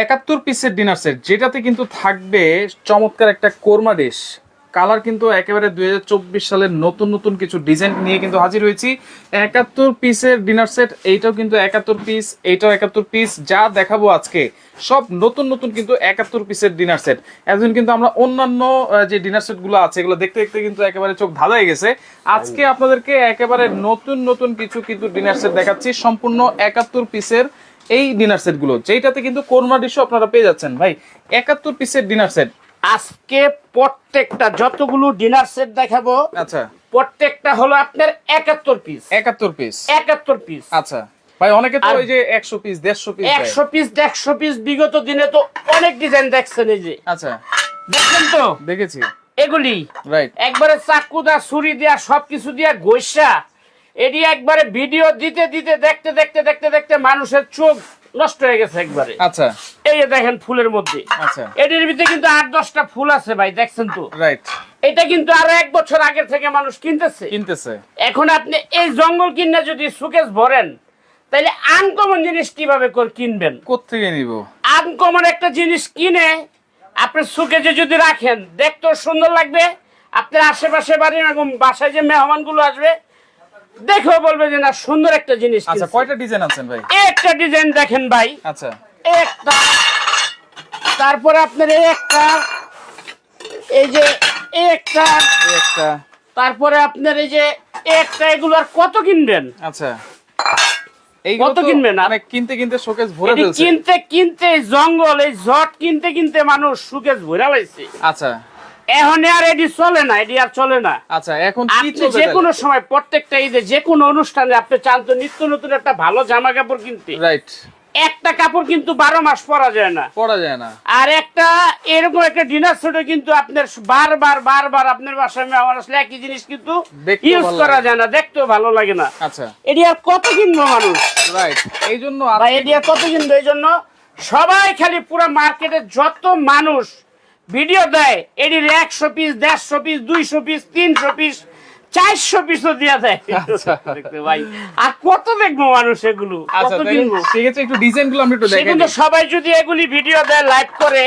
একাত্তর পিসের dinner set যেটাতে কিন্তু থাকবে চমৎকার একটা কোরমা ডিশ কালার কিন্তু একেবারে দুই হাজার চব্বিশ সালের নতুন নতুন কিছু ডিজাইন নিয়ে কিন্তু হাজির হয়েছি। একাত্তর পিসের ডিনার সেট এইটাও কিন্তু একাত্তর পিস এইটাও একাত্তর পিস যা দেখাবো আজকে, সব নতুন নতুন কিন্তু একাত্তর পিসের ডিনার সেট এতদিন কিন্তু আমরা অন্যান্য যে ডিনার সেটগুলো আছে, এগুলো দেখতে দেখতে কিন্তু একেবারে চোখ ধাঁধায় গেছে। আজকে আপনাদেরকে একেবারে নতুন নতুন কিছু কিন্তু ডিনার সেট দেখাচ্ছি। সম্পূর্ণ একাত্তর পিসের এই ডিনার সেটগুলো যেটাতে কিন্তু কোরমা ডিশও আপনারা পেয়ে যাচ্ছেন। ভাই একাত্তর পিসের ডিনার সেট আজকে প্রত্যেকটা যতগুলো ডিনার সেট দেখাবো আচ্ছা। প্রত্যেকটা হলো আপনার একাত্তর পিস একাত্তর পিস একাত্তর পিস আচ্ছা। ভাই অনেকে তো ওই যে একশো পিস দেড়শো পিস একশো পিস দেড়শো পিস বিগত দিনে তো অনেক ডিজাইন দেখছেন এই যে। আচ্ছা। দেখছেন তো? দেখেছি। এগুলি। রাইট একবারে চাকু দা ছুরি দিয়া সবকিছু দিয়া গৈসা এটি একবারে ভিডিও দিতে দিতে দেখতে দেখতে দেখতে দেখতে মানুষের চোখ নষ্ট হয়ে গেছে একবারে। আচ্ছা। এই যে দেখেন ফুলের মধ্যে। আচ্ছা। এটির ভিতরে কিন্তু আট দশটা ফুল আছে ভাই দেখছেন তো? রাইট এটা কিন্তু আরও এক বছর আগের থেকে মানুষ কিনতেছে। কিনতেছে। এখন আপনি এই জঙ্গল কিনে যদি সুকেস ভরেন তাহলে আনকমন জিনিস কীভাবে করে কিনবেন? কোথেকে নিব? আনকমন একটা জিনিস কিনে আপনি সুকেজে যদি রাখেন দেখতেও সুন্দর লাগবে। আপনার আশেপাশে বাড়ি এরকম বাসায় যে মেহমানগুলো আসবে দেখেও বলবে যে না সুন্দর একটা জিনিস আচ্ছা কয়টা ডিজাইন আছেন ভাই? একটা ডিজাইন দেখেন ভাই। আচ্ছা। একটা তারপরে আপনার এই একটা এই যে একটা একটা। তারপরে আপনার এই যে একটা এগুলো আর কত কিনবেন? আচ্ছা। এইগুলো কত কিনবেন? মানে কিনতে কিনতে শোকেস ভরে ফেলছে। কিনতে কিনতে জঙ্গল এই জট কিনতে কিনতে মানুষ সুকেশ ভরা লাইছে। আচ্ছা। এখন আর চলে না আর চলে না। আচ্ছা এখন আপনি যে কোনো সময় প্রত্যেকটা ঈদে যে কোনো অনুষ্ঠানে আপনি চান তো নিত্য নতুন একটা ভালো জামা কাপড় কিনতে। রাইট একটা কাপড় কিন্তু বারো মাস পরা যায় না। পড়া যায় না। আর একটা এরকম একটা ডিনার সেটে কিন্তু আপনার বারবার বারবার আপনার বাসায় আসলে একই জিনিস কিন্তু ইউজ করা যায় না দেখতেও ভালো লাগে না। আচ্ছা। এটি আর কত কিনবো মানুষ? রাইট এই জন্য এটি আর কত কিনবো? এই জন্য সবাই খালি পুরো মার্কেটে যত মানুষ ভিডিও দেয় এটির একশো পিস দেড়শো পিস দুইশো পিস তিনশো পিস চারশো পিসও দিয়া দেয়। আচ্ছা। ভাই। আর কত দেখব মানুষ এগুলো? আচ্ছা কিনবো? একটু ডিজাইনগুলো আমরা একটু সেগুলো সবাই যদি এগুলি ভিডিও দেয় লাইভ করে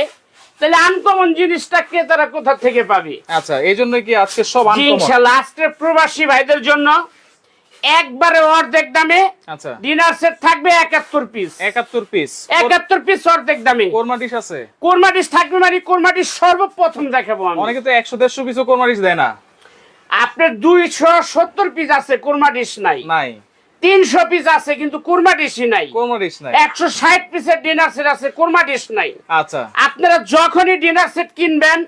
তাহলে আনকমন জিনিসটাকে তারা কোথা থেকে পাবে? আচ্ছা এই জন্য কি আজকে সব ইনশাল্লাহ আজকের প্রবাসী ভাইদের জন্য একবারে অর্ধেক দামে আচ্ছা। ডিনার সেট থাকবে একাত্তর পিস একাত্তর পিস একাত্তর পিস অর্ধেক দামে। কোরমা ডিশ আছে? কোরমা ডিশ থাকবে মানে কোরমা ডিশ সর্বপ্রথম দেখাবো আমি। অনেকে তো একশো দেড়শো পিসও কোরমা ডিশ দেয় না। আপনার দুইশো সত্তর পিস আছে কোরমা ডিশ নাই। নাই। তিনশো পিস আছে কিন্তু কোরমা ডিশই নাই। কোরমা ডিশ নাই। একশো ষাট পিসের ডিনার সেট আছে কোরমা ডিশ নাই। আচ্ছা। আপনারা যখনই ডিনার সেট কিনবেন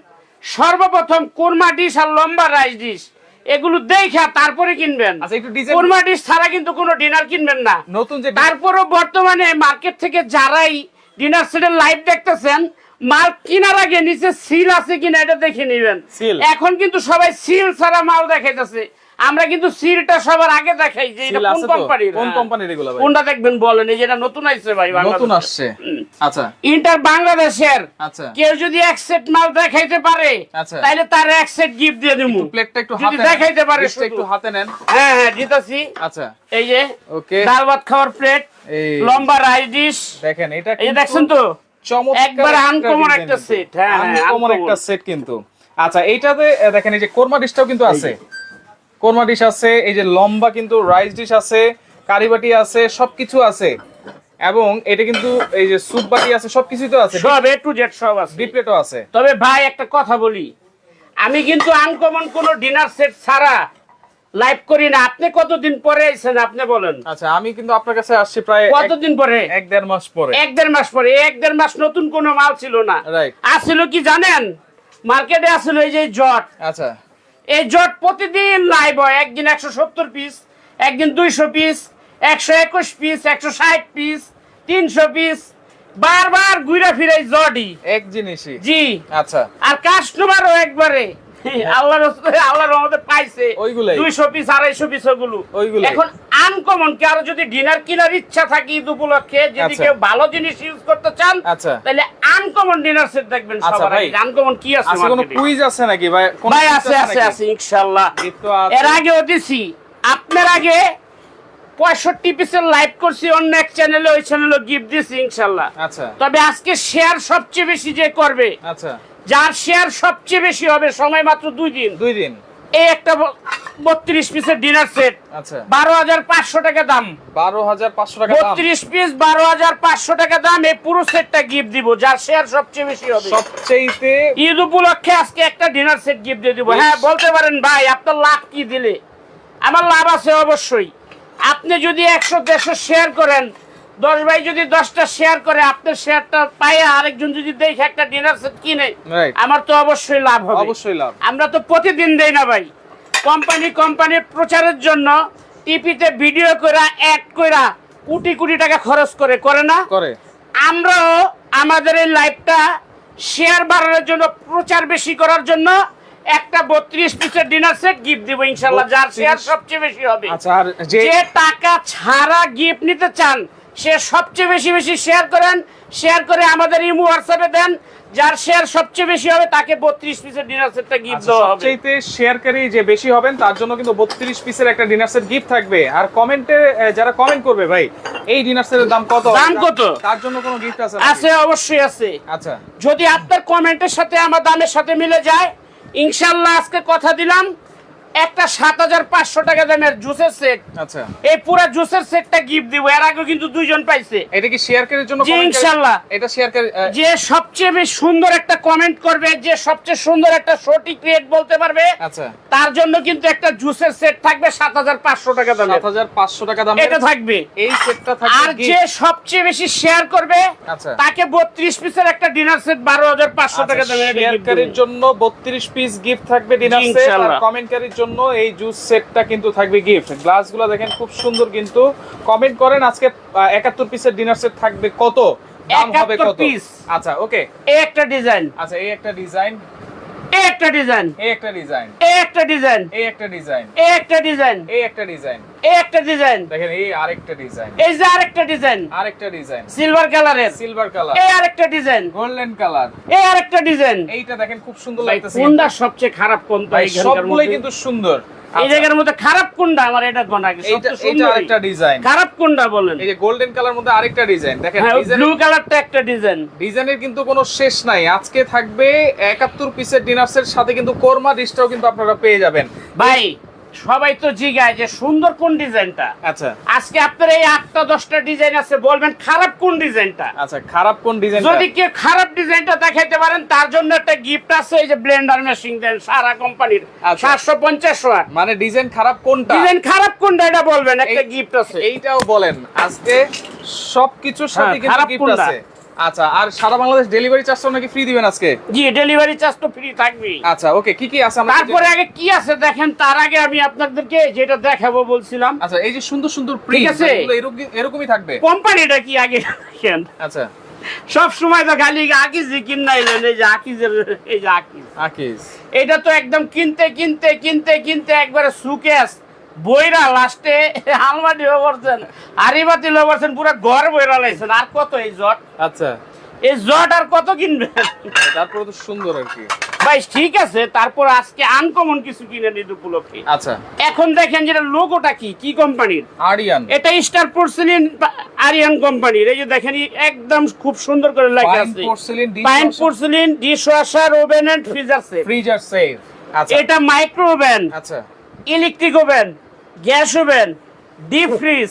সর্বপ্রথম কোরমা ডিশ আর লম্বা রাইস ডিশ এগুলো দেখা তারপরে কিনবেন। আচ্ছা কোরমা ডিশ ছাড়া কিন্তু কোনো ডিনার কিনবেন না। নতুন যে তারপরও বর্তমানে মার্কেট থেকে যারাই ডিনার সেটের লাইভ দেখতেছেন মাল কিনার আগে নিচে সিল আছে কিনা এটা দেখে নিবেন। এখন কিন্তু সবাই সিল ছাড়া মাল দেখাইতেছে। আমরা কিন্তু সিলটা সবার আগে দেখাই যে এটা কোন কোম্পানির কোন হ্যাঁ। কোম্পানির এগুলো ভাই? কোনটা দেখবেন বলেন এই যেটা নতুন আইছে ভাই নতুন আসছে। আচ্ছা। ইন্টার বাংলাদেশের আচ্ছা। কেউ যদি এক সেট মাল দেখাইতে পারে আচ্ছা। তাহলে তার এক সেট গিফট দিয়ে দিব প্লেটটা একটু হাতে দেখাইতে পারে একটু হাতে নেন। হ্যাঁ হ্যাঁ দিতেছি। আচ্ছা। এই যে ওকে ডাল ভাত খাওয়ার প্লেট লম্বা রাইস ডিশ দেখেন এটা এই দেখছেন তো? চমৎকার একবারে design একটা সেট হ্যাঁ, হ্যাঁ, Uncommon uncommon। একটা সেট কিন্তু। আচ্ছা এইটাতে দেখেন এই যে কোরমা ডিশটাও কিন্তু আছে। কোরমা ডিশ আছে এই যে লম্বা কিন্তু রাইস ডিশ আছে কারিবাটি আছে সবকিছু আছে। এবং এটা কিন্তু এই যে স্যুপ বাটি আছে সবকিছুই তো আছে। সব এ টু জেড সব আছে। ডিপ প্লেটও আছে। তবে ভাই একটা কথা বলি। আমি কিন্তু আনকমন কোন ডিনার সেট ছাড়া লাইভ করি না। আপনি কতদিন পরে আইছেন আপনি বলেন। আচ্ছা আমি কিন্তু আপনার কাছে আসছি প্রায় কতদিন পরে? এক দেড় মাস পরে। এক দেড় মাস পরে। এক দেড় মাস নতুন কোনো মাল ছিল না। Right. আসছিল কি জানেন? মার্কেটে আসছিল এই যে জট। আচ্ছা। এই জট প্রতিদিন লাইভ হয় একদিন একশো সত্তর পিস একদিন দুইশো পিস একশো একুশ পিস একশো ষাট পিস তিনশো পিস বারবার ঘুরে ফিরে জডি এক জিনিসই। জি। আচ্ছা। আর কাস্টমারও একবারে আল্লাহর আল্লাহর রহমতে পাইছে। ওইগুলাই। দুইশো পিস আড়াইশো পিস ওগুলো। ওইগুলাই। এখন আনকমন কারও যদি ডিনার কেনার ইচ্ছা থাকে ঈদ উপলক্ষে যদি। কেউ ভালো জিনিস ইউজ করতে চান। তাহলে আনকমন ডিনার সেট দেখবেন সবার আগে। আনকমন কি আছে কোনো কুইজ আছে নাকি? ভাই ভাই আছে আছে আছে ইনশাআল্লাহ। এই তো আছে। এর আগেও দিছি। আপনার আগে পঁয়ষট্টি পিসের লাইভ করছি অন্য এক চ্যানেলে ওই চ্যানেলে গিফট দিছি ইনশাল্লাহ আচ্ছা। তবে আজকে শেয়ার সবচেয়ে বেশি যে করবে আচ্ছা। যার শেয়ার সবচেয়ে বেশি হবে সময় মাত্র দুই দিন। দুই দিন। এই একটা বত্রিশ পিসের ডিনার সেট আচ্ছা। বারো হাজার পাঁচশো টাকা দাম। বারো হাজার পাঁচশো টাকা বত্রিশ পিস বারো হাজার পাঁচশো টাকা দাম। এই পুরো সেটটা গিফট দিব যার শেয়ার সবচেয়ে বেশি হবে। সবচেয়েতে ঈদ উপলক্ষে আজকে একটা ডিনার সেট গিফট দিয়ে দিব। হ্যাঁ বলতে পারেন ভাই আপনার লাভ কি দিলে? আমার লাভ আছে অবশ্যই। আপনি যদি একশো দেড়শো শেয়ার করেন দশ ভাই যদি দশটা শেয়ার করে আপনার শেয়ারটা পায় আরেকজন যদি দেখে একটা ডিনার সেট কিনে আমার তো অবশ্যই লাভ হবে। অবশ্যই লাভ। আমরা তো প্রতিদিন দেই না ভাই। কোম্পানি কোম্পানির প্রচারের জন্য টিভিতে ভিডিও করা অ্যাড করা কোটি কোটি টাকা খরচ করে করে না? করে। আমরাও আমাদের এই লাইভটা শেয়ার বাড়ানোর জন্য প্রচার বেশি করার জন্য একটা বত্রিশ পিসের ডিনার সেট গিফট দিব ইনশাল্লাহ যার শেয়ার সবচেয়ে বেশি হবে। আচ্ছা আর যে টাকা ছাড়া গিফট নিতে চান সে সবচেয়ে বেশি বেশি শেয়ার করেন শেয়ার করে আমাদের ইমো হোয়াটসঅ্যাপে দেন যার শেয়ার সবচেয়ে বেশি হবে তাকে বত্রিশ পিসের ডিনার সেটটা গিফট দেওয়া হবে। সবচাইতে শেয়ারকারী যে বেশি হবেন তার জন্য কিন্তু বত্রিশ পিসের একটা ডিনার সেট গিফট থাকবে। আর কমেন্টে যারা কমেন্ট করবে ভাই এই ডিনার সেটের দাম কত? দাম কত? তার জন্য কোনো গিফট আছে আছে অবশ্যই আছে। আচ্ছা। যদি আপনার কমেন্টের সাথে আমার দামের সাথে মিলে যায় ইনশাল্লাহ আজকে কথা দিলাম। একটা সাত হাজার পাঁচশো টাকা দামের জুসের সেট আচ্ছা। এই পুরো জুসের সেটটা গিফট দিব। এর আগে কিন্তু দুইজন পাইছে। এটা কি শেয়ারকারীর জন্য জি, ইনশাল্লাহ। এটা শেয়ারকারী আহ, যে সবচেয়ে বেশি সুন্দর একটা কমেন্ট করবে যে সবচেয়ে সুন্দর একটা সঠিক রেট বলতে পারবে আচ্ছা। তার জন্য কিন্তু একটা জুসের সেট থাকবে সাত হাজার পাঁচশো টাকা দামের সাত হাজার পাঁচশো টাকা দাম। এটা থাকবে। এই সেটটা থাকবে আর যে সবচেয়ে বেশি শেয়ার করবে আচ্ছা। তাকে বত্রিশ পিসের একটা ডিনার সেট বারো হাজার পাঁচশো টাকা দামের শেয়ারকারীর দিব। জন্য বত্রিশ পিস গিফট থাকবে ডিনার সেট আর ইনশাল্লাহ। কমেন্টকারীর জন্য এই জুস সেটটা কিন্তু থাকবে গিফট গ্লাসগুলো দেখেন খুব সুন্দর কিন্তু। কমেন্ট করেন আজকে একাত্তর পিসের ডিনার সেট থাকবে কত? দাম হবে 71 কত। আচ্ছা ওকে এই একটা ডিজাইন আচ্ছা এই একটা ডিজাইন এই একটা ডিজাইন এই একটা ডিজাইন এই একটা ডিজাইন এই একটা ডিজাইন এই একটা ডিজাইন এই একটা ডিজাইন এই একটা ডিজাইন দেখেন এই আরেকটা ডিজাইন এই যে আরেকটা ডিজাইন আরেকটা ডিজাইন সিলভার কালারের সিলভার কালার এই আরেকটা ডিজাইন গোল্ডেন কালার এই আরেকটা ডিজাইন এইটা দেখেন খুব সুন্দর লাগতেছে কোনটা সবচেয়ে খারাপ কোনটা সবগুলোই কিন্তু সুন্দর। এই আচ্ছা, জায়গার মধ্যে খারাপ কোনটা? আমার এটা গোনা কি সবচেয়ে আরেকটা ডিজাইন খারাপ কোনটা বলেন? এই যে গোল্ডেন কালার মধ্যে আরেকটা ডিজাইন দেখেন হ্যাঁ ব্লু কালারটা একটা ডিজাইন ডিজাইনের কিন্তু কোনো শেষ নাই। আজকে থাকবে একাত্তর পিসের ডিনার্সের সাথে কিন্তু কোরমা ডিশটাও কিন্তু আপনারা পেয়ে যাবেন। ভাই সবাই তো জিগায় যে সুন্দর কোন ডিজাইনটা। আচ্ছা। আজকে আপনার এই আটটা দশটা ডিজাইন আছে বলবেন খারাপ কোন ডিজাইনটা? আচ্ছা খারাপ কোন ডিজাইন যদি কেউ খারাপ ডিজাইনটা দেখাইতে পারেন তার জন্য একটা গিফট আছে এই যে ব্লেন্ডার মেশিন দেন সারা কোম্পানির আচ্ছা। সাতশো পঞ্চাশ মানে ডিজাইন খারাপ কোনটা? ডিজাইন খারাপ কোনটা এটা বলবেন একটা গিফট আছে। এইটাও বলেন আজকে সবকিছুর সাথে হ্যাঁ, গিফট কোনটা? আছে। আচ্ছা আর সারা বাংলাদেশ ডেলিভারি নাকি ফ্রি দিবেন আজকে? জি ডেলিভারি চার্জ তো ফ্রি থাকবেই। আচ্ছা ওকে কি কি আছে তারপরে আগে কি আছে দেখেন তার আগে আমি আপনাদেরকে যেটা দেখাবো বলছিলাম। আচ্ছা এই যে সুন্দর সুন্দর প্রিন্ট আছে। এরকমই থাকবে? কোম্পানিটা কি আগে দেখেন? আচ্ছা। সব সময় তো খালি আকিজ কিনাইলেন এই যে আকিজের এই যে আকিজ। আকিজ। এটা তো একদম কিনতে কিনতে কিনতে কিনতে একবারে সুকেস বইরা লাস্টে আলমারি করছেন আরিবাতি করছেন পুরো ঘর বইরা লাইছেন। আর কত এই জট? আচ্ছা। এই জট আর কত কিনবেন? তারপরে তো সুন্দর আর কি। ভাই ঠিক আছে তারপর আজকে আনকমন কিছু কিনে নিতে উপলক্ষে আচ্ছা। এখন দেখেন যেটা লোগোটা কি কি কোম্পানির? আরিয়ান। এটা স্টার পোর্সেলিন আরিয়ান কোম্পানির। এই যে দেখেন একদম খুব সুন্দর করে লেখা আছে। Pine porcelain dish washer oven and freezer set freezer safe আচ্ছা। এটা মাইক্রো ওভেন আচ্ছা। Electric oven gas oven deep fridge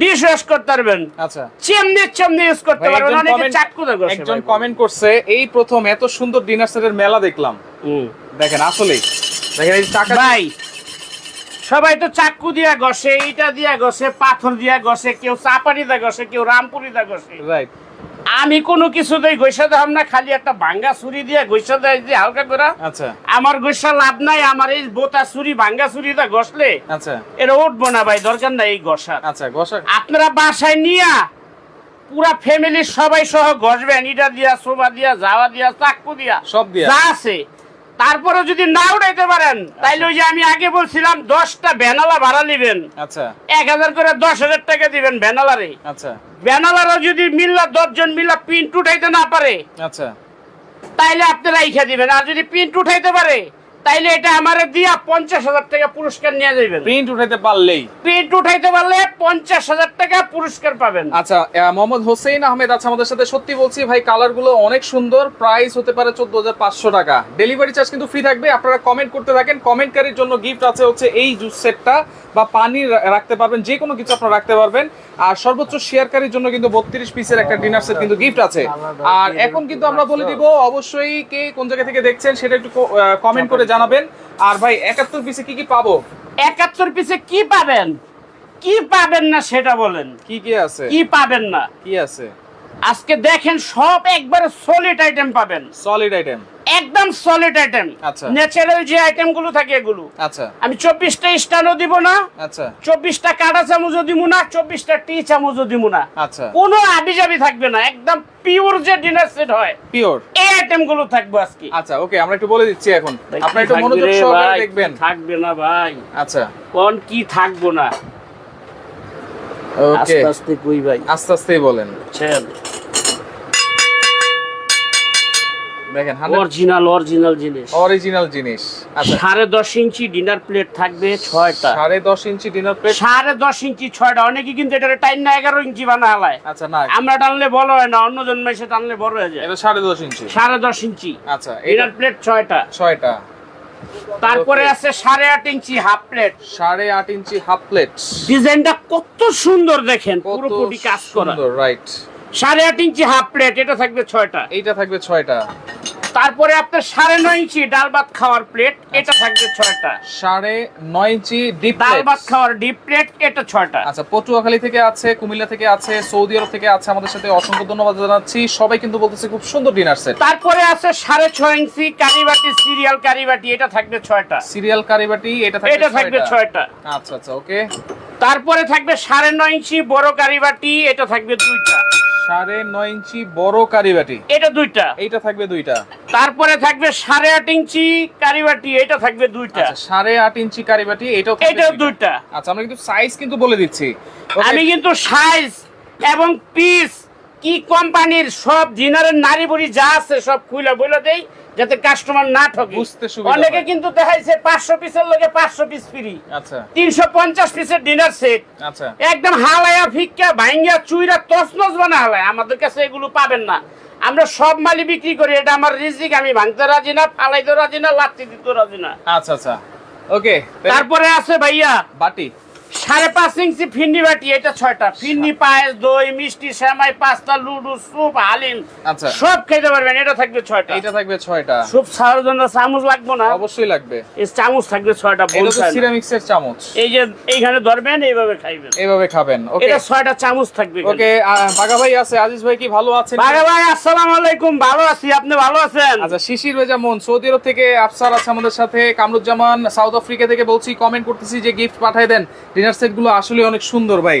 dish wash করতে পারবেন। আচ্ছা। চেমনি চেমনি ইউজ করতে পারবেন। অনেকে comment- চাকু দেখো একজন কমেন্ট করছে এই প্রথম এত সুন্দর ডিনার সেটের মেলা দেখলাম। দেখেন আসলে দেখেন এই টাকা ভাই সবাই তো চাকু দিয়া গসে এইটা দিয়া গসে পাথর দিয়া গসে কেউ চাপানি দা গসে কেউ রামপুরি দা ঘষে। রাইট আমি কোনো কিছুতেই গৈসা দাম না খালি একটা ভাঙ্গা ছুরি দিয়ে গৈসা দেয় যে হালকা করে আচ্ছা। আমার গৈসা লাভ নাই আমার এই বোতা ছুরি ভাঙ্গা ছুরি দা ঘষলে আচ্ছা। এটা উঠবো না ভাই দরকার নাই এই ঘষার। আচ্ছা গোসা আপনারা বাসায় নিয়া পুরা ফ্যামিলির সবাই সহ ঘষবেন ইটা দিয়া সোবা দিয়া যাওয়া দিয়া চাকু দিয়া সব দিয়া। যা আছে। তারপরে যদি না উঠাইতে পারেন তাইলে ওই যে আমি আগে বলছিলাম দশটা ভ্যানালা ভাড়া নিবেন। আচ্ছা। এক হাজার করে দশ হাজার টাকা দিবেন ভ্যানালারে আচ্ছা। ভ্যানালারা যদি মিল্লা দশজন মিল্লা প্রিন্ট উঠাইতে না পারে আচ্ছা। তাইলে আপনারা ইখা দিবেন। আর যদি প্রিন্ট উঠাইতে পারে তাইলে এটা আমারে দিয়া পঞ্চাশ হাজার টাকা পুরস্কার নিয়ে যাবেন প্রিন্ট উঠাইতে পারলেই। প্রিন্ট উঠাইতে পারলে পঞ্চাশ হাজার টাকা পুরস্কার পাবেন। আচ্ছা মোহাম্মদ হোসেন আহমেদ আছে আমাদের সাথে সত্যি বলছি ভাই কালারগুলো অনেক সুন্দর প্রাইস হতে পারে চোদ্দ হাজার পাঁচশো টাকা। ডেলিভারি চার্জ কিন্তু ফ্রি থাকবে আপনারা কমেন্ট করতে থাকেন কমেন্টকারীর জন্য গিফট আছে হচ্ছে এই জুস সেটটা বা পানি রাখতে পারবেন যে কোনো কিছু আপনারা রাখতে পারবেন। আর সর্বোচ্চ শেয়ারকারীর জন্য কিন্তু বত্রিশ পিসের একটা ডিনার সেট কিন্তু গিফট আছে। আর এখন কিন্তু আমরা বলে দিব অবশ্যই কে কোন জায়গা থেকে দেখছেন সেটা একটু কমেন্ট করে জানাবেন। আর ভাই একাত্তর পিসে কি কি পাবো? একাত্তর পিসে কি পাবেন? কি পাবেন না সেটা বলেন। কি কি আছে? কি পাবেন না? কি আছে? আজকে দেখেন সব একবারে সলিড আইটেম পাবেন। সলিড আইটেম একদম সলিড আইটেম আচ্ছা। ন্যাচারাল যে আইটেমগুলো থাকে এগুলো। আচ্ছা। আমি চব্বিশটা স্টানও দিব না। আচ্ছা। চব্বিশটা কাটা চামচও দিব না চব্বিশটা টি চামচও দিব না। আচ্ছা। কোনো আবিজাবি থাকবে না একদম পিওর যে ডিনার সেট হয় পিওর এই আইটেমগুলো থাকবে আজকে। আচ্ছা ওকে আমরা একটু বলে দিচ্ছি এখন। ভাই, আপনারা একটু মনোযোগ সহকারে দেখবেন। থাকবে না ভাই? আচ্ছা। কোন কি থাকব না? ওকে আস্তে আস্তে কই ভাই? আস্তে আস্তেই বলেন। বুঝছেন দেখেন অরিজিনাল অরিজিনাল জিনিস। অরিজিনাল জিনিস। আচ্ছা। সাড়ে দশ ইঞ্চি ডিনার প্লেট থাকবে ছয়টা। সাড়ে দশ ইঞ্চি ডিনার প্লেট সাড়ে দশ ইঞ্চি ছয়টা। অনেকে কিন্তু এটা টাইম না এগারো ইঞ্চি বানা হালায়। আচ্ছা না। আমরা টানলে বড় হয় না অন্য জন্ম এসে টানলে বড় হয়ে যায়। এটা সাড়ে দশ ইঞ্চি। সাড়ে দশ ইঞ্চি। আচ্ছা ডিনার প্লেট ছয়টা। ছয়টা। তারপরে আছে সাড়ে আট ইঞ্চি হাফ প্লেট সাড়ে আট ইঞ্চি হাফ প্লেট ডিজাইনটা কত সুন্দর দেখেন পুরোপুরি কাজ করা। রাইট সাড়ে আট ইঞ্চি হাফ প্লেট এটা থাকবে ছয়টা। এইটা থাকবে ছয়টা। তারপরে আপনার সাড়ে নয় ইঞ্চি ডাল ভাত খাওয়ার প্লেট এটা থাকবে ছয়টা। সাড়ে নয় ইঞ্চি ডিপ ডাল ভাত খাওয়ার ডিপ প্লেট এটা ছয়টা। আচ্ছা পটুয়াখালী থেকে আছে কুমিল্লা থেকে আছে সৌদি আরব থেকে আছে আমাদের সাথে অসংখ্য ধন্যবাদ জানাচ্ছি। সবাই কিন্তু বলতেছে খুব সুন্দর ডিনার সেট তারপরে আছে সাড়ে ছয় ইঞ্চি কারিবাটি সিরিয়াল কারিবাটি এটা থাকবে ছয়টা। সিরিয়াল কারিবাটি এটা থাকবে এটা থাকবে ছয়টা। আচ্ছা আচ্ছা ওকে। তারপরে থাকবে সাড়ে নয় ইঞ্চি বড় কারিবাটি এটা থাকবে দুইটা। সাড়ে নয় ইঞ্চি বড় কারিবাটি। এটা দুইটা। এইটা থাকবে দুইটা। তারপরে থাকবে সাড়ে আট ইঞ্চি কারিবাটি এটা থাকবে দুইটা। আচ্ছা সাড়ে আট ইঞ্চি কারিবাটি এটাও থাকবে এটাও দুইটা। আচ্ছা আমরা কিন্তু সাইজ কিন্তু বলে দিচ্ছি। আমি কিন্তু সাইজ এবং পিস কি কোম্পানির সব ডিনারের নারী বুড়ি যা আছে সব খুলে বলে দেই যাতে কাস্টমার না ঠকে। বুঝতে সুবিধা অনেকে কিন্তু দেখাইছে পাঁচশো পিসের লগে পাঁচশো পিস ফ্রি আচ্ছা। তিনশো পঞ্চাশ পিসের ডিনার সেট আচ্ছা। একদম হালায়া ফিক্কা ভাঙ্গা চুইরা তসনস বানা হালায়। আমাদের কাছে এগুলো পাবেন না। আমরা সব মালি বিক্রি করি এটা আমার রিজিক আমি ভাঙতে রাজি না ফালাইতে রাজি না লাত্তি দিতে রাজি না। আচ্ছা আচ্ছা। ওকে তারপরে আছে ভাইয়া বাটি। সাড়ে পাঁচ ইঞ্চি ফিন্নি বাটি এটা ছয়টা। ফিন্নি পায়েস দই মিষ্টি সেমাই পাস্তা লুডু স্যুপ হালিম আচ্ছা। সব খেতে পারবেন এটা থাকবে ছয়টা। এইটা থাকবে ছয়টা। স্যুপ খাওয়ার জন্য চামচ লাগবো না। অবশ্যই লাগবে। এই চামচ থাকবে ছয়টা এটা তো বলছেন সিরামিক্স এর চামচ। এই যে এইখানে ধরবেন এইভাবে খাইবেন। এইভাবে খাবেন ওকে। এটা ছয়টা চামচ থাকবে ওকে বাগা ভাই আছে আজিজ ভাই কি ভালো আছেন? বাঘা ভাই আসসালামু আলাইকুম ভালো আছি আপনি ভালো আছেন? আচ্ছা শিশির রেজা মন সৌদি আরব থেকে আফসার আছে আমাদের সাথে কামরুজ্জামান সাউথ আফ্রিকা থেকে বলছি কমেন্ট করতেছি যে গিফট পাঠায় দেন। ডিনার সেটগুলো আসলে অনেক সুন্দর ভাই।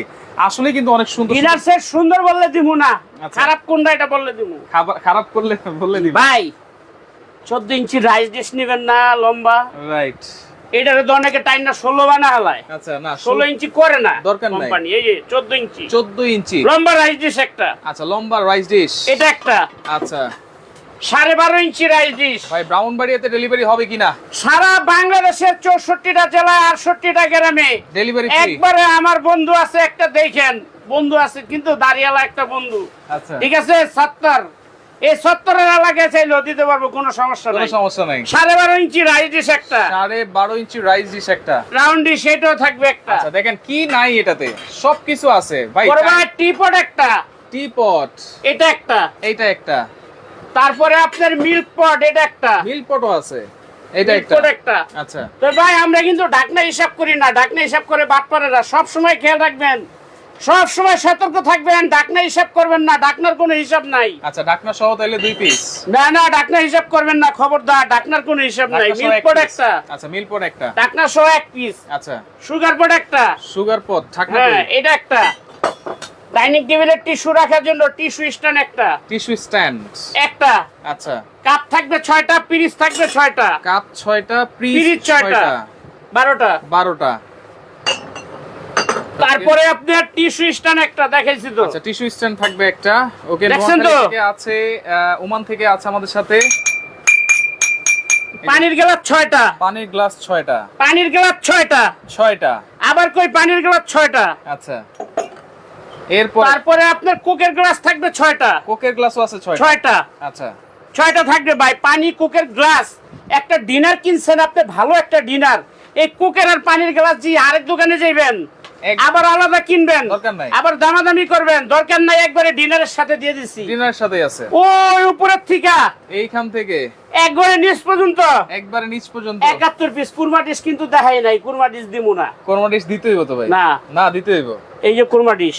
আসলে কিন্তু অনেক সুন্দর ডিনার সেট সুন্দর বললে দিমু না আচ্ছা। খারাপ কোনটা এটা বললে দিমু। খাবার খারাপ করলে বললে দিবেন ভাই চোদ্দ ইঞ্চি রাইস ডিশ নিবেন না লম্বা। রাইট এটারে তো অনেকে টাইম না ষোলো বানা হালায়। আচ্ছা না ষোলো ইঞ্চি করে না দরকার নাই। কোম্পানি এই যে চোদ্দ ইঞ্চি। 14 ইঞ্চি। লম্বা রাইস ডিশ একটা। আচ্ছা লম্বা রাইস ডিশ এটা একটা। আচ্ছা। সাড়ে বারো ইঞ্চি ডিশ ভাই ব্রাউনবাড়িয়াতে ডেলিভারি হবে কিনা? সারা বাংলাদেশের চৌষট্টিটা জেলায় আটষট্টিটা গ্রামে। ডেলিভারি একবারে আমার বন্ধু আছে একটা দেখেন। বন্ধু আছে কিন্তু দাঁড়িয়ালা একটা বন্ধু। আচ্ছা। ঠিক আছে সত্তর। এই সত্তরের এলাকায় চাইলেও দিতে পারব কোনো সমস্যা নাই। সমস্যা নাই। সাড়ে বারো ইঞ্চি রাইস ডিশ একটা। সাড়ে বারো ইঞ্চি রাইস ডিশ একটা। রাউন্ড এটাও থাকবে একটা। আচ্ছা দেখেন কি নাই এটাতে। সবকিছু আছে। ভাই টিপট একটা। টি পট এটা একটা। এইটা একটা। তারপরে আপনার মিল্ক পট এটা একটা। মিল পটও আছে। এটা মিল্ক একটা। পট আচ্ছা। তো ভাই আমরা কিন্তু ডাকনা হিসাব করি না। ডাকনা হিসাব করে সব সময় খেয়াল রাখবেন। সব সময় সতর্ক থাকবেন। ডাকনা হিসাব করবেন না। ডাকনার কোনো হিসাব নাই। আচ্ছা ডাকনা সহ দুই পিস না না ডাকনা হিসাব করবেন না খবরদার। ডাকনার কোনো হিসাব নাই। মিল্ক একটা। আচ্ছা মিল পট একটা। ডাকনা সহ এক পিস আচ্ছা। সুগার পট একটা। সুগার পট ঢাকনা হ্যাঁ এটা একটা। ডাইনিং টেবিলের টিস্যু রাখার জন্য টিস্যু স্ট্যান্ড একটা। Tissue stand. একটা। আচ্ছা। কাপ থাকবে ছয়টা পিরিচ থাকবে ছয়টা। কাপ ছয়টা পিরিচ পিস ছয়টা। বারোটা। বারোটা। তারপরে আপনার টিস্যু স্ট্যান্ড একটা দেখাইছি তো। আচ্ছা টিস্যু স্ট্যান্ড থাকবে একটা। ওকে দেখছেন তো? আছে ওমান থেকে আছে আমাদের সাথে। পানির গ্লাস ছয়টা। পানির গ্লাস ছয়টা। পানির গ্লাস ছয়টা। ছয়টা। আবার কই পানির গ্লাস ছয়টা? আচ্ছা। এরপর তারপরে আপনার কোকের গ্লাস থাকবে ছয়টা। কোকের গ্লাসও আছে ছয়টা। ছয়টা। আচ্ছা। ছয়টা থাকবে ভাই পানি কোকের গ্লাস। একটা ডিনার কিনছেন আপনি ভালো একটা ডিনার। এই কুকের আর পানির গ্লাস দিয়ে আরেক দোকানে যাইবেন। আবার আলাদা কিনবেন। আবার দামাদামি করবেন। দরকার নাই একবারে ডিনারের সাথে দিয়ে দিছি। ডিনারের সাথে আছে। ওই উপরের থেকে। এইখান থেকে। একবারে নিচ পর্যন্ত। একবারে নিচ পর্যন্ত। একাত্তর পিস কুরমা ডিশ কিন্তু দেখাই নাই কুরমা ডিশ দিমু না। কোরমা ডিশ দিতেই হইব তো ভাই। না। না দিতে হইব। এই যে কুরমা ডিশ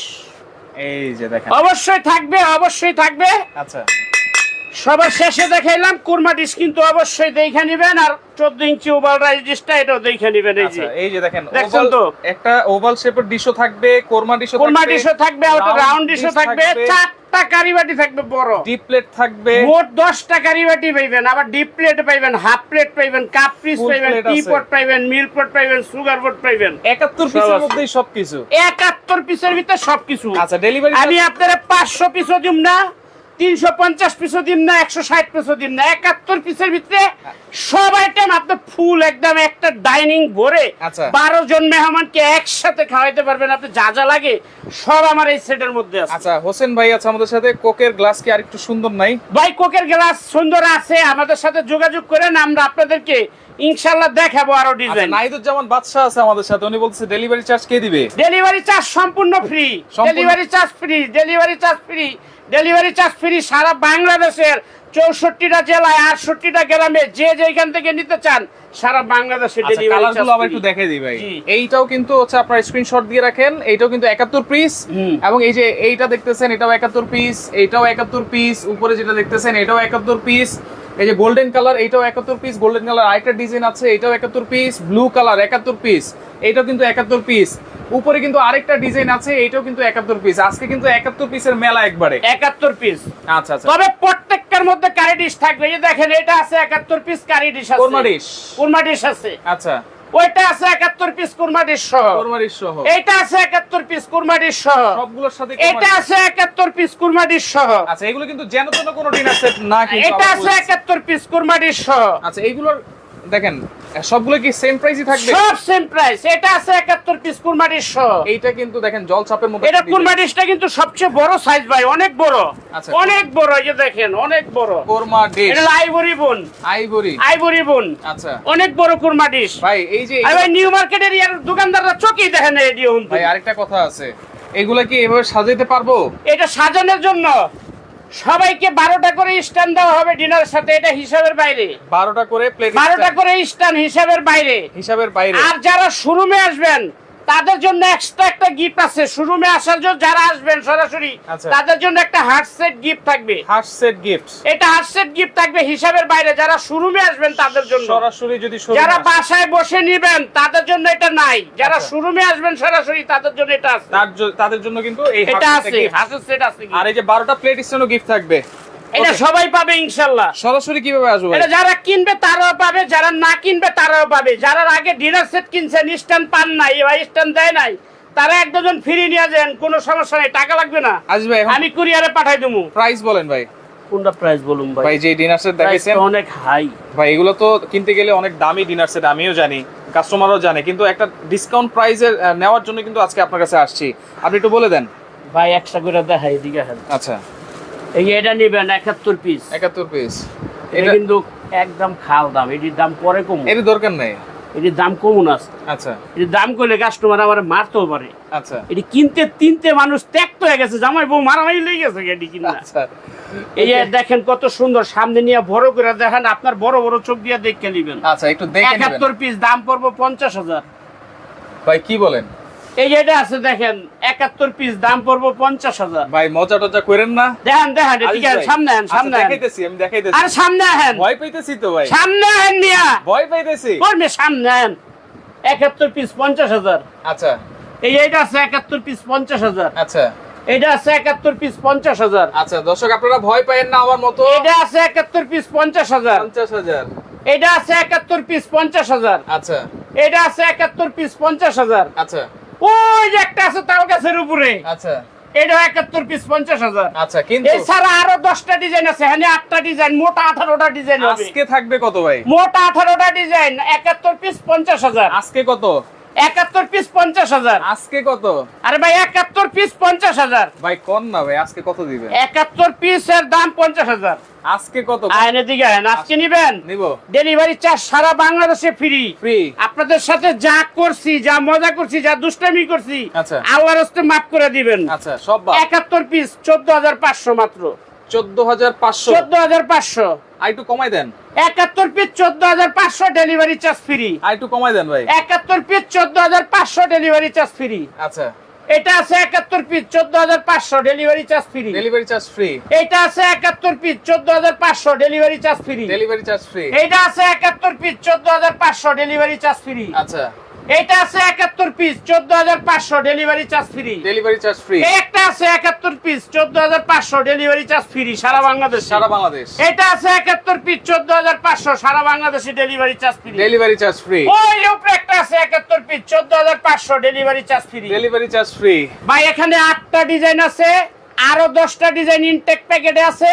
এই যে দেখেন। অবশ্যই থাকবে অবশ্যই থাকবে। আচ্ছা। সবার শেষে দেখাইলাম কুরমা ডিশ কিন্তু অবশ্যই দেখে নিবেন আর চোদ্দ ইঞ্চি ওভার রাইস ডিশটা এটাও দেখে নিবেন এই যে। আচ্ছা এই যে দেখেন দেখছেন তো? একটা ওভাল শেপের ডিশও থাকবে কোরমা ডিশও কুরমা ডিশও থাকবে round রাউন্ড ডিশও থাকবে চারটা কারি বাটি থাকবে বড়। ডিপ প্লেট থাকবে। মোট দশটা কারি বাটি পাইবেন আবার ডিপ প্লেট পাইবেন হাফ প্লেট পাইবেন কাপ পিস পাইবেন টি পট পাইবেন মিল পট পাইবেন সুগার পট পাইবেন। 71 পিসের মধ্যেই সবকিছু। একাত্তর পিসের ভিতরে সবকিছু। আচ্ছা ডেলিভারি আমি আপনারা পাঁচশো পিসও দিম না তিনশো পঞ্চাশ পিসও দিন না একশো ষাট পিসও দিন না একাত্তর পিসের ভিতরে সব আইটেম আপনি ফুল একদম একটা ডাইনিং ভরে আচ্ছা। বারো জন মেহমানকে একসাথে খাওয়াইতে পারবেন আপনি যা যা লাগে সব আমার এই সেটের মধ্যে আছে। আচ্ছা হোসেন ভাই আছে আমাদের সাথে কোকের গ্লাস কি আরেকটু সুন্দর নাই? ভাই কোকের গ্লাস সুন্দর আছে আমাদের সাথে যোগাযোগ করেন আমরা আপনাদেরকে ইনশাল্লাহ দেখাবো আরও আচ্ছা ডিজাইন নাহিদুজ্জামান বাদশাহ আছে আমাদের সাথে উনি বলছে ডেলিভারি চার্জ কে দিবে? ডেলিভারি চার্জ সম্পূর্ণ free delivery charge free delivery charge free delivery charge free সারা বাংলাদেশের চৌষট্টিটা জেলায় আটষট্টিটা গ্রামে যে যেখান থেকে নিতে চান সারা বাংলাদেশে আচ্ছা ডেলিভারি আবার একটু দেখাই দিই ভাই। এইটাও কিন্তু হচ্ছে আপনার স্ক্রিনশট দিয়ে রাখেন। এইটাও কিন্তু একাত্তর পিস এবং এই যে এইটা দেখতেছেন এটাও একাত্তর পিস এইটাও একাত্তর পিস উপরে যেটা দেখতেছেন এটাও একাত্তর পিস এই যে গোল্ডেন কালার এইটাও একাত্তর পিস গোল্ডেন কালার আরেকটা ডিজাইন আছে এটাও একাত্তর পিস ব্লু কালার একাত্তর পিস এইটাও কিন্তু একাত্তর পিস উপরে কিন্তু আরেকটা ডিজাইন আছে এইটাও কিন্তু একাত্তর পিস আজকে কিন্তু একাত্তর পিসের মেলা একবারে। একাত্তর পিস আচ্ছা আচ্ছা। তবে প্রত্যেকটার মধ্যে কারি ডিশ থাকবে। এই দেখেন এটা আছে একাত্তর পিস কারি ডিশ আছে। কোরমা ডিশ কুরমা ডিশ আছে। আচ্ছা। ওইটা আছে একাত্তর পিস কুরমা ডিশ সহ। কুরমা ডিশ সহ। এটা আছে একাত্তর পিস কুরমা ডিশ সহ। সবগুলোর সাথে এটা আছে একাত্তর পিস কুরমা ডিশ সহ। আচ্ছা এগুলো কিন্তু যেন তেন কোনো ডিনার সেট না কিন্তু এটা আছে বলছি। একাত্তর পিস কুরমা ডিশ সহ। আচ্ছা এইগুলোর দেখেন সবগুলো কি সেম প্রাইসই থাকবে? সব সেম প্রাইস এটা আছে একাত্তর পিস কুরমা ডিশ সহ এইটা কিন্তু দেখেন মধ্যে এটা কিন্তু সবচেয়ে বড় সাইজ ভাই অনেক বড়। আচ্ছা। অনেক বড় এই যে দেখেন অনেক বড়। কোরমা ডিশ এটা ivory bone ivory ivory bone আচ্ছা। অনেক বড় কুরমা ডিশ ভাই এই যে ভাই নিউ মার্কেটের ইয়ার দোকানদাররা চোখেই দেখেন না এডিও ভাই আরেকটা কথা আছে। এগুলা কি এভাবে সাজাইতে পারব? এটা সাজানোর জন্য। সবাইকে বারোটা করে স্টান দেওয়া হবে ডিনার সাথে এটা হিসাবের বাইরে। বারোটা করে প্লেট বারোটা করে স্টান হিসাবের বাইরে। হিসাবের বাইরে। আর যারা শোরুমে আসবেন তাদের জন্য এক্সট্রা একটা গিফট আছে। শোরুমে আসার জন্য যারা আসবেন সরাসরি আচ্ছা। তাদের জন্য একটা হার্ট সেট গিফট থাকবে। হার্ট সেট গিফট এটা হার্ট সেট গিফট থাকবে হিসাবের বাইরে। যারা শোরুমে আসবেন তাদের জন্য। সরাসরি যদি যারা বাসায় বসে নিবেন তাদের জন্য এটা নাই। যারা আচ্ছা। শোরুমে আসবেন সরাসরি তাদের জন্য এটা আছে। তাদের জন্য কিন্তু এই এটা আছে set gift। হার্ট সেট আছে আর এই যে বারোটা প্লেট স্ট্যান্ডও গিফট থাকবে। এটা সবাই পাবে ইনশাল্লাহ। সরাসরি কীভাবে আসব? এটা যারা কিনবে তারাও পাবে যারা না কিনবে তারাও পাবে। যারা আগে ডিনার সেট কিনছেন স্ট্যান্ড পান নাই এবার স্ট্যান্ড দেয় নাই তারা এক দুজন ফ্রি নিয়ে যান কোনো সমস্যা নেই টাকা লাগবে না। আসবে আমি কুরিয়ারে পাঠাই দেবো। প্রাইস বলেন ভাই। কোনটা প্রাইস বলুন ভাই? ভাই যে ডিনার সেট দেখেছেন? অনেক হাই ভাই এগুলো তো কিনতে গেলে অনেক দামি ডিনার সেট আমিও জানি কাস্টমারও জানে কিন্তু একটা ডিসকাউন্ট প্রাইসের নেওয়ার জন্য কিন্তু আজকে আপনার কাছে আসছি। আপনি একটু বলে দেন। ভাই একশো করে দেখাই এদিকে আচ্ছা। এই এটা নেবেন একাত্তর পিস একাত্তর পিস এটা কিন্তু একদম খাল দাম। এটির দাম পরে কম এর দরকার নেই? এটির দাম কমন আছে আচ্ছা। এটির দাম করলে কাস্টমার আমার মারতেও পারে। আচ্ছা। এটি কিনতে তিনটে মানুষ ত্যাক্ত হয়ে গেছে। জামাই বউ মারামারি লেগে গেছে এটি কিনা আচ্ছা। এই যে দেখেন কত সুন্দর। সামনে নিয়ে বড় করে দেখেন আপনার বড় বড় চোখ দিয়ে দেখে নিবেন। আচ্ছা একটু দেখে নেবেন। একাত্তর পিস দাম পড়ব পঞ্চাশ হাজার। ভাই কি বলেন? এই যে এটা আছে দেখেন একাত্তর পিস দাম পড়ব পঞ্চাশ হাজার। ভাই মজা টজা করেন না। দেখেন দেখেন এদিকে সামনে আহেন আচ্ছা, সামনে দেখাইতেছি আমি দেখাইতেছি। আর সামনে আহেন। ভয় পাইতেছি তো ভাই। সামনে আহেন নিয়া ভয় পাইতেছি। করবে সামনে আহেন। একাত্তর পিস পঞ্চাশ হাজার। আচ্ছা। এই এটা আছে একাত্তর পিস পঞ্চাশ হাজার। আচ্ছা। এটা আছে একাত্তর পিস পঞ্চাশ হাজার। আচ্ছা দর্শক আপনারা ভয় পাইয়েন না আমার মতো। এটা আছে একাত্তর পিস পঞ্চাশ হাজার। পঞ্চাশ হাজার। এটা আছে একাত্তর পিস পঞ্চাশ হাজার। আচ্ছা। এটা আছে একাত্তর পিস পঞ্চাশ হাজার। আচ্ছা। ওই যে একটা আছে তাল গাছের উপরে। আচ্ছা। এটা একাত্তর পিস পঞ্চাশ হাজার। আচ্ছা কিন্তু এছাড়া আরও দশটা ডিজাইন আছে হ্যাঁ আটটা ডিজাইন মোটা আঠারোটা ডিজাইন আজকে থাকবে কত ভাই? মোটা আঠারোটা ডিজাইন একাত্তর পিস পঞ্চাশ হাজার। আজকে কত? একাত্তর পিস পঞ্চাশ হাজার। আজকে কত? আরে ভাই একাত্তর পিস পঞ্চাশ হাজার। ভাই কোন না ভাই আজকে কত একাত্তর পিসের দাম পঞ্চাশ হাজার। আজকে কত? দিকে আইন আজকে নিবেন? নিব। ডেলিভারি চার্জ সারা বাংলাদেশে ফ্রি ফ্রি আপনাদের সাথে যা করছি যা মজা করছি যা দুষ্টামি করছি আচ্ছা। আল্লাহর হস্তে মাফ করে দিবেন। আচ্ছা সব একাত্তর পিস চোদ্দ হাজার পাঁচশো মাত্র। চোদ্দ হাজার পাঁচশো। চোদ্দ হাজার পাঁচশো। আর একটু কমাই দেন। একাত্তর পিস চোদ্দ হাজার পাঁচশো ডেলিভারি চার্জ ফ্রি আর একটু কমাই দেন ভাই। একাত্তর পিস চোদ্দ হাজার পাঁচশো ডেলিভারি চার্জ ফ্রি আচ্ছা। এটা আছে একাত্তর পিস চোদ্দ হাজার পাঁচশো delivery charge free delivery charge free এটা আছে একাত্তর পিস চোদ্দ হাজার পাঁচশো delivery charge free delivery charge free এইটা আছে একাত্তর পিস চোদ্দ হাজার পাঁচশো ডেলিভারি চার্জ ফ্রি আচ্ছা। এইটা আছে একাত্তর পিস চোদ্দ হাজার পাঁচশো delivery charge free delivery charge free একটা আছে একাত্তর পিস চোদ্দ হাজার পাঁচশো ডেলিভারি চার্জ ফ্রি সারা বাংলাদেশ। সারা বাংলাদেশ। এটা আছে একাত্তর পিস চোদ্দ হাজার পাঁচশো সারা বাংলাদেশে delivery charge free delivery charge free ওই উপরে একটা আছে একাত্তর পিস চোদ্দ হাজার পাঁচশো delivery charge free delivery charge free ভাই এখানে আটটা ডিজাইন আছে আরও দশটা ডিজাইন ইনটেক প্যাকেটে আছে।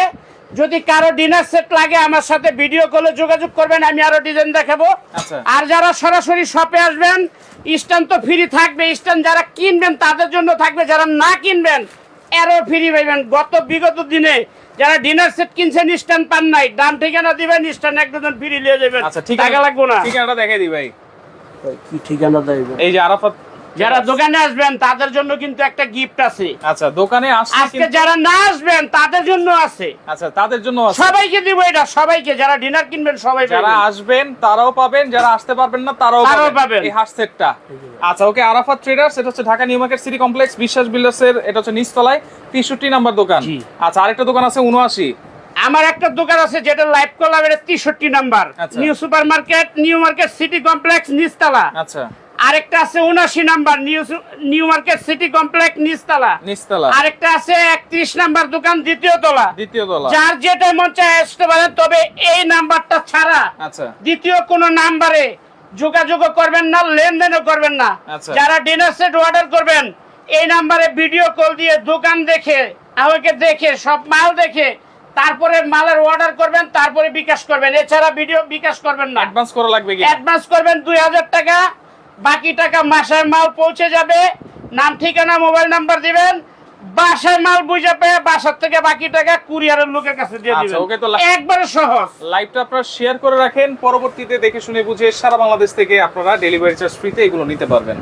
যদি কারও ডিনার সেট লাগে আমার সাথে ভিডিও কলে যোগাযোগ করবেন আমি আরও ডিজাইন দেখাবো। আচ্ছা। আর যারা সরাসরি শপে আসবেন স্ট্যান্ড তো ফ্রি থাকবে স্ট্যান্ড যারা কিনবেন তাদের জন্য থাকবে যারা না কিনবেন এরও ফ্রি পাইবেন। গত বিগত দিনে যারা ডিনার সেট কিনছেন স্ট্যান্ড পান নাই দাম ঠিকানা দিবেন স্ট্যান্ড এক দুজন ফ্রি নিয়ে যাবেন। আচ্ছা ঠিক টাকা লাগবো না। ঠিকানাটা দেখাই দিই ভাই। কি ঠিকানা দেবেন? এই যে আরাফাত যারা দোকানে আসবেন তাদের জন্য কিন্তু একটা গিফট আছে। আচ্ছা দোকানে আজকে যারা না আসবেন তাদের জন্য আছে। আচ্ছা তাদের জন্য আছে। সবাইকে দিব এটা সবাইকে। যারা ডিনার কিনবেন সবাই যারা আসবেন তারাও পাবেন যারা আসতে পারবেন না তারাও পাবেন। এই হাট সেটটা। আচ্ছা ওকে আরাফাত ট্রেডার্স এটা হচ্ছে Dhaka new market city complex Biswas builders এর এটা হচ্ছে নিচতলায় 63 নাম্বার দোকান। আচ্ছা আরেকটা দোকান আছে 79 আমার একটা দোকান আছে যেটা লাইভ করলাম এটা তেষট্টি নাম্বার। আচ্ছা। New super market new market city complex নিচতলা। আচ্ছা। আরেকটা আছে উনাশি number new market city complex নিচতলা। নিচতলা। আরেকটা আছে একত্রিশ নাম্বার দোকান দ্বিতীয় তলা। দ্বিতীয় তলা। যার যেটা মন চায় আসতে পারেন তবে এই নাম্বারটা ছাড়া আচ্ছা। দ্বিতীয় কোন নাম্বারে যোগাযোগ করবেন না লেনদেনও করবেন না। আচ্ছা। যারা ডিনার সেট অর্ডার করবেন এই নাম্বারে ভিডিও কল দিয়ে দোকান দেখে আমাকে দেখে সব মাল দেখে তারপরে মালের অর্ডার করবেন তারপরে বিকাশ করবেন। এছাড়া ভিডিও বিকাশ করবেন না। অ্যাডভান্স করা লাগবে অ্যাডভান্স করবেন দুই হাজার টাকা বাকি টাকা মাসের মাল পৌঁছে যাবে। নাম ঠিকানা মোবাইল নাম্বার দিবেন। বাসায় মাল বুঝে পেয়ে বাসার থেকে বাকি টাকা কুরিয়ারের লোকের কাছে দিয়ে আচ্ছা, দিবেন। ওকে তো একবারে সহজ। লাইভটা আপনারা শেয়ার করে রাখেন। পরবর্তীতে দেখে শুনে বুঝে সারা বাংলাদেশ থেকে আপনারা ডেলিভারি চার্জ ফ্রিতে এগুলো নিতে পারবেন।